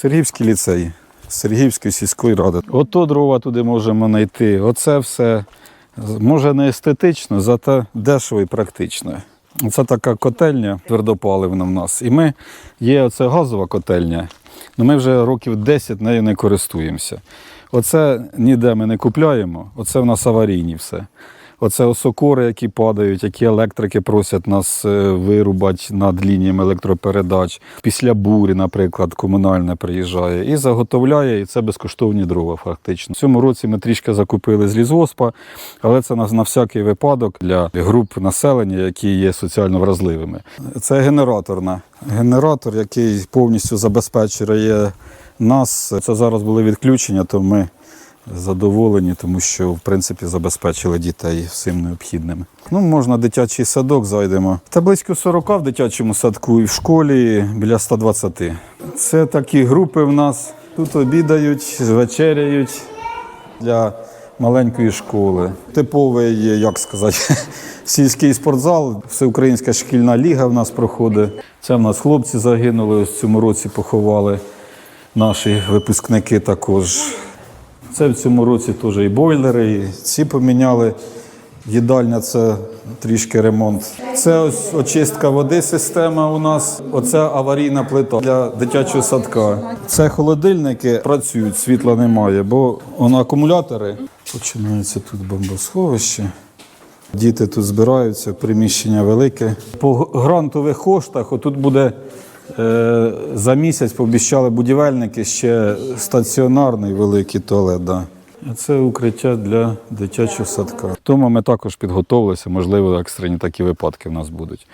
Сергіївський ліцей, Сергіївської сільської ради. Ото дрова туди можемо знайти. Оце все може не естетично, зате дешево і практично. Це така котельня твердопаливна в нас. І ми є оце газова котельня. але ми вже років 10 нею не користуємося. Оце ніде ми не купляємо, оце в нас аварійні все. Оце осокори, які падають, які електрики просять нас е, вирубати над лініями електропередач. Після бурі, наприклад, комунальне приїжджає і заготовляє, і це безкоштовні дрова, фактично. В цьому році ми трішки закупили з лісгоспа, але це на, на всякий випадок для груп населення, які є соціально вразливими. Це генераторна. Генератор, який повністю забезпечує нас. Це зараз були відключення, то ми задоволені, тому що в принципі забезпечили дітей всім необхідним. Ну, можна дитячий садок зайдемо. Та близько 40 в дитячому садку і в школі біля 120. Це такі групи в нас. Тут обідають, вечеряють для маленької школи. Типовий, як сказати, сільський спортзал, всеукраїнська шкільна ліга в нас проходить. Це в нас хлопці загинули, ось в цьому році поховали. Наші випускники також. Це в цьому році теж і бойлери, і ці поміняли. Їдальня це трішки ремонт. Це ось очистка води, система у нас. Оце аварійна плита для дитячого садка. Це холодильники працюють, світла немає, бо воно акумулятори. Починається тут бомбосховище. Діти тут збираються, приміщення велике. По грантових коштах отут буде за місяць пообіщали будівельники ще стаціонарний великий туалет. Да. Це укриття для дитячого садка. Тому ми також підготовилися, можливо, екстрені такі випадки в нас будуть.